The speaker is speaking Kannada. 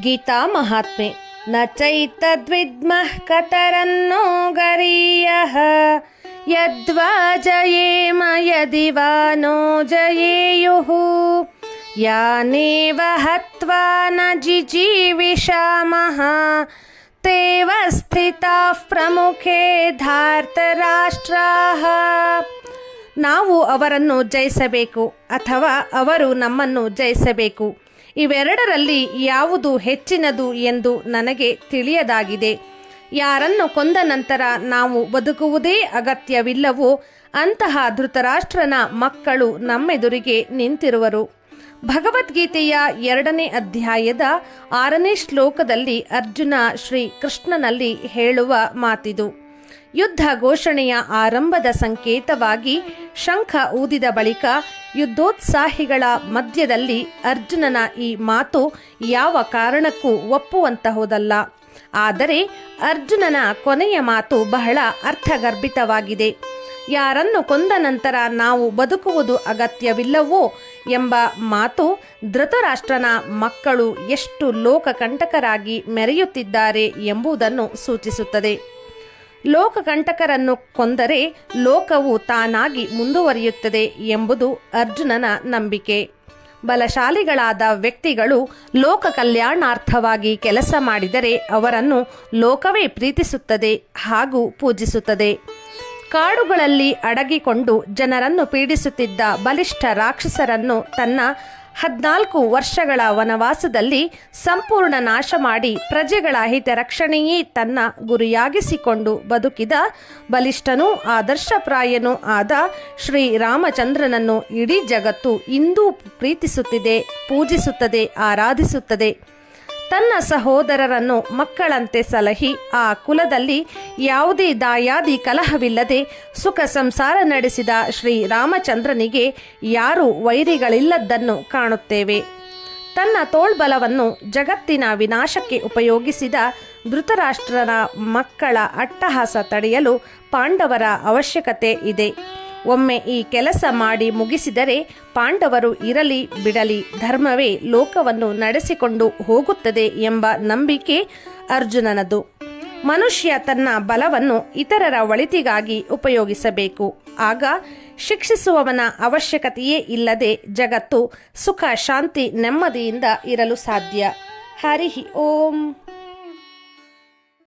ಗೀತಾ ಮಹಾತ್ಮೆ ನ ಚೈತದ್ವಿದ್ಮಃ ಕತರನ್ನೋ ಗರೀಯಃ ಯದ್ವಾ ಜಯೇಮ ಯದಿ ವಾ नो ಜಯೇಯುಃ ಯಾನೇವ ಹತ್ವಾ ನ ಜಿಜೀವಿಷಾಮಃ ತೇವ ಸ್ಥಿತಾಃ ಪ್ರಮುಖೇ ಧಾರ್ತರಾಷ್ಟ್ರಾಃ ನಾವು ಅವರನ್ನು ಜಯಿಸಬೇಕು ಅಥವಾ ಅವರು ನಮ್ಮನ್ನು ಜಯಿಸಬೇಕು ಇವೆರಡರಲ್ಲಿ ಯಾವುದು ಹೆಚ್ಚಿನದು ಎಂದು ನನಗೆ ತಿಳಿಯದಾಗಿದೆ. ಯಾರನ್ನು ಕೊಂದ ನಂತರ ನಾವು ಬದುಕುವುದೇ ಅಗತ್ಯವಿಲ್ಲವೋ ಅಂತಹ ಧೃತರಾಷ್ಟ್ರನ ಮಕ್ಕಳು ನಮ್ಮೆದುರಿಗೆ ನಿಂತಿರುವರು. ಭಗವದ್ಗೀತೆಯ ಎರಡನೇ ಅಧ್ಯಾಯದ ಆರನೇ ಶ್ಲೋಕದಲ್ಲಿ ಅರ್ಜುನ ಶ್ರೀ ಕೃಷ್ಣನಲ್ಲಿ ಹೇಳುವ ಮಾತಿದು. ಯುದ್ಧ ಘೋಷಣೆಯ ಆರಂಭದ ಸಂಕೇತವಾಗಿ ಶಂಖ ಊದಿದ ಬಳಿಕ ಯುದ್ಧೋತ್ಸಾಹಿಗಳ ಮಧ್ಯದಲ್ಲಿ ಅರ್ಜುನನ ಈ ಮಾತು ಯಾವ ಕಾರಣಕ್ಕೂ ಒಪ್ಪುವಂತಹುದಲ್ಲ. ಆದರೆ ಅರ್ಜುನನ ಕೊನೆಯ ಮಾತು ಬಹಳ ಅರ್ಥಗರ್ಭಿತವಾಗಿದೆ. ಯಾರನ್ನು ಕೊಂದ ನಂತರ ನಾವು ಬದುಕುವುದು ಅಗತ್ಯವಿಲ್ಲವೋ ಎಂಬ ಮಾತು ಧೃತರಾಷ್ಟ್ರನ ಮಕ್ಕಳು ಎಷ್ಟು ಲೋಕಕಂಟಕರಾಗಿ ಮೆರೆಯುತ್ತಿದ್ದಾರೆ ಎಂಬುದನ್ನು ಸೂಚಿಸುತ್ತದೆ. ಲೋಕಕಂಟಕರನ್ನು ಕೊಂದರೆ ಲೋಕವು ತಾನಾಗಿ ಮುಂದುವರಿಯುತ್ತದೆ ಎಂಬುದು ಅರ್ಜುನನ ನಂಬಿಕೆ. ಬಲಶಾಲಿಗಳಾದ ವ್ಯಕ್ತಿಗಳು ಲೋಕ ಕಲ್ಯಾಣಾರ್ಥವಾಗಿ ಕೆಲಸ ಮಾಡಿದರೆ ಅವರನ್ನು ಲೋಕವೇ ಪ್ರೀತಿಸುತ್ತದೆ ಹಾಗೂ ಪೂಜಿಸುತ್ತದೆ. ಕಾಡುಗಳಲ್ಲಿ ಅಡಗಿಕೊಂಡು ಜನರನ್ನು ಪೀಡಿಸುತ್ತಿದ್ದ ಬಲಿಷ್ಠ ರಾಕ್ಷಸರನ್ನು ತನ್ನ ಹದಿನಾಲ್ಕು ವರ್ಷಗಳ ವನವಾಸದಲ್ಲಿ ಸಂಪೂರ್ಣ ನಾಶ ಮಾಡಿ ಪ್ರಜೆಗಳ ಹಿತರಕ್ಷಣೆಯೇ ತನ್ನ ಗುರಿಯಾಗಿಸಿಕೊಂಡು ಬದುಕಿದ ಬಲಿಷ್ಠನೂ ಆದರ್ಶಪ್ರಾಯನೂ ಆದ ಶ್ರೀರಾಮಚಂದ್ರನನ್ನು ಇಡೀ ಜಗತ್ತು ಇಂದೂ ಪ್ರೀತಿಸುತ್ತಿದೆ, ಪೂಜಿಸುತ್ತದೆ, ಆರಾಧಿಸುತ್ತದೆ. ತನ್ನ ಸಹೋದರರನ್ನು ಮಕ್ಕಳಂತೆ ಸಲಹಿ ಆ ಕುಲದಲ್ಲಿ ಯಾವುದೇ ದಾಯಾದಿ ಕಲಹವಿಲ್ಲದೆ ಸುಖ ಸಂಸಾರ ನಡೆಸಿದ ಶ್ರೀರಾಮಚಂದ್ರನಿಗೆ ಯಾರೂ ವೈರಿಗಳಿಲ್ಲದ್ದನ್ನು ಕಾಣುತ್ತೇವೆ. ತನ್ನ ತೋಳ್ಬಲವನ್ನು ಜಗತ್ತಿನ ವಿನಾಶಕ್ಕೆ ಉಪಯೋಗಿಸಿದ ಧೃತರಾಷ್ಟ್ರನ ಮಕ್ಕಳ ಅಟ್ಟಹಾಸ ತಡೆಯಲು ಪಾಂಡವರ ಅವಶ್ಯಕತೆ ಇದೆ. ಒಮ್ಮೆ ಈ ಕೆಲಸ ಮಾಡಿ ಮುಗಿಸಿದರೆ ಪಾಂಡವರು ಇರಲಿ ಬಿಡಲಿ ಧರ್ಮವೇ ಲೋಕವನ್ನು ನಡೆಸಿಕೊಂಡು ಹೋಗುತ್ತದೆ ಎಂಬ ನಂಬಿಕೆ ಅರ್ಜುನನದು. ಮನುಷ್ಯ ತನ್ನ ಬಲವನ್ನು ಇತರರ ಒಳಿತಿಗಾಗಿ ಉಪಯೋಗಿಸಬೇಕು. ಆಗ ಶಿಕ್ಷಿಸುವವನ ಅವಶ್ಯಕತೆಯೇ ಇಲ್ಲದೆ ಜಗತ್ತು ಸುಖ, ಶಾಂತಿ ನೆಮ್ಮದಿಯಿಂದ ಇರಲು ಸಾಧ್ಯ. ಹರಿಹಿ ಓಂ.